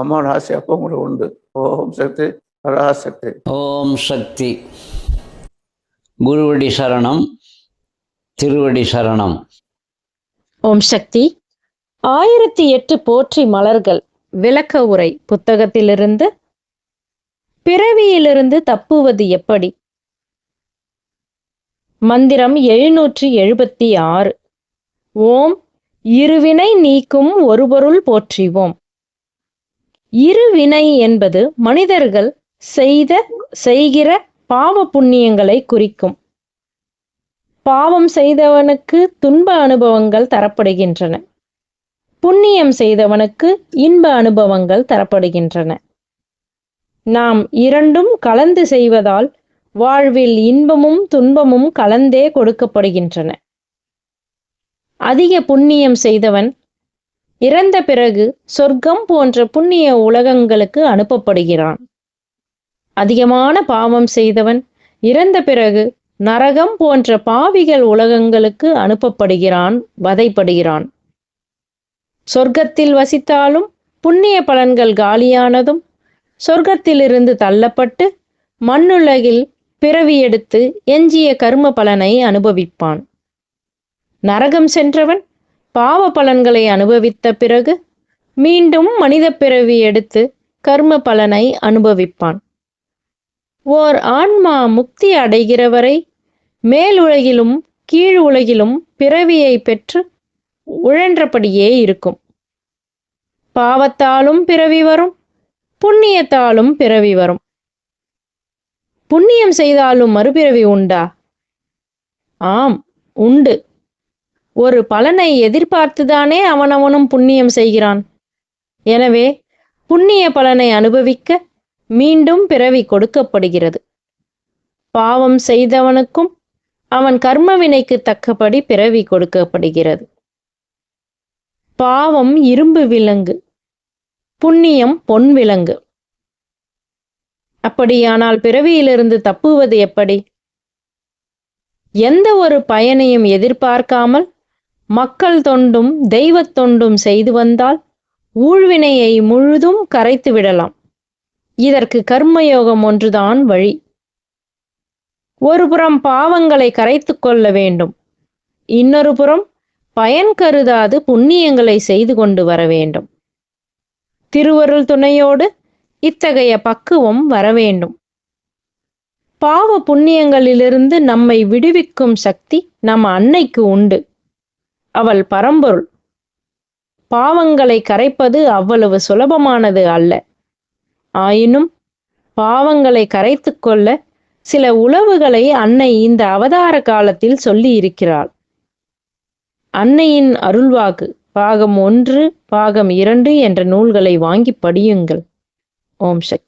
அம்மாவோட ஆசை அப்போ உங்களுக்கு உண்டு. ஓம் சக்தி பராசக்தி. ஓம் சக்தி. குருவடி சரணம் திருவடி சரணம். ஓம் சக்தி. ஆயிரத்தி எட்டு போற்றி மலர்கள் விளக்க உரை புத்தகத்திலிருந்து பிறவியிலிருந்து தப்புவது எப்படி? மந்திரம் எழுநூற்றி எழுபத்தி ஆறு. ஓம் இருவினை நீக்கும் ஒரு பொருள் போற்றிவோம். இருவினை என்பது மனிதர்கள் செய்த செய்கிற பாவ புண்ணியங்களை குறிக்கும். பாவம் செய்தவனுக்கு துன்ப அனுபவங்கள் தரப்படுகின்றன. புண்ணியம் செய்தவனுக்கு இன்ப அனுபவங்கள் தரப்படுகின்றன. நாம் இரண்டும் கலந்து செய்வதால் வாழ்வில் இன்பமும் துன்பமும் கலந்தே கொடுக்கப்படுகின்றன. அதிக புண்ணியம் செய்தவன் இறந்த பிறகு சொர்க்கம் போன்ற புண்ணிய உலகங்களுக்கு அனுப்பப்படுகிறான். அதிகமான பாவம் செய்தவன் இறந்த பிறகு நரகம் போன்ற பாவிகள் உலகங்களுக்கு அனுப்பப்படுகிறான் வதைப்படுகிறான். சொர்க்கத்தில் வசித்தாலும் புண்ணிய பலன்கள் காலியானதும் சொர்க்கத்திலிருந்து தள்ளப்பட்டு மண்ணுலகில் பிறவி எடுத்து எஞ்சிய கர்ம பலனை அனுபவிப்பான். நரகம் சென்றவன் பாவ பலன்களை அனுபவித்த பிறகு மீண்டும் மனித பிறவி எடுத்து கர்ம பலனை அனுபவிப்பான். ஓர் ஆன்மா முக்தி அடைகிற வரை மேல் உலகிலும் கீழ் உலகிலும் பிறவியை பெற்று உழன்றபடியே இருக்கும். பாவத்தாலும் பிறவி வரும் புண்ணியத்தாலும் பிறவி வரும். புண்ணியம் செய்தாலும் மறுபிறவி உண்டா? ஆம் உண்டு. ஒரு பலனை எதிர்பார்த்துதானே அவனவனும் புண்ணியம் செய்கிறான். எனவே புண்ணிய பலனை அனுபவிக்க மீண்டும் பிறவி கொடுக்கப்படுகிறது. பாவம் செய்தவனுக்கும் அவன் கர்மவினைக்கு தக்கபடி பிறவி கொடுக்கப்படுகிறது. பாவம் இரும்பு விலங்கு புண்ணியம் பொன் விலங்கு. அப்படியானால் பிறவியிலிருந்து தப்புவது எப்படி? எந்த ஒரு பயனையும் எதிர்பார்க்காமல் மக்கள் தொண்டும் தெய்வத் தொண்டும் செய்து வந்தால் ஊழ்வினையை முழுதும் கரைத்து விடலாம். இதற்கு கர்மயோகம் ஒன்றுதான் வழி. ஒருபுறம் பாவங்களை கரைத்து கொள்ள வேண்டும். இன்னொரு புறம் பயன் கருதாது புண்ணியங்களை செய்து கொண்டு வர வேண்டும். திருவருள் துணையோடு இத்தகைய பக்குவம் வர வேண்டும். பாவ புண்ணியங்களிலிருந்து நம்மை விடுவிக்கும் சக்தி நம் அன்னைக்கு உண்டு. அவள் பரம்பொருள். பாவங்களை கரைப்பது அவ்வளவு சுலபமானது அல்ல. ஆயினும் பாவங்களை கரைத்து கொள்ள சில உளவுகளை அன்னை இந்த அவதார காலத்தில் சொல்லி இருக்கிறாள் அன்னையின் அருள்வாக்கு பாகம் ஒன்று பாகம் இரண்டு என்ற நூல்களை வாங்கி படியுங்கள். ஓம் சக்தி.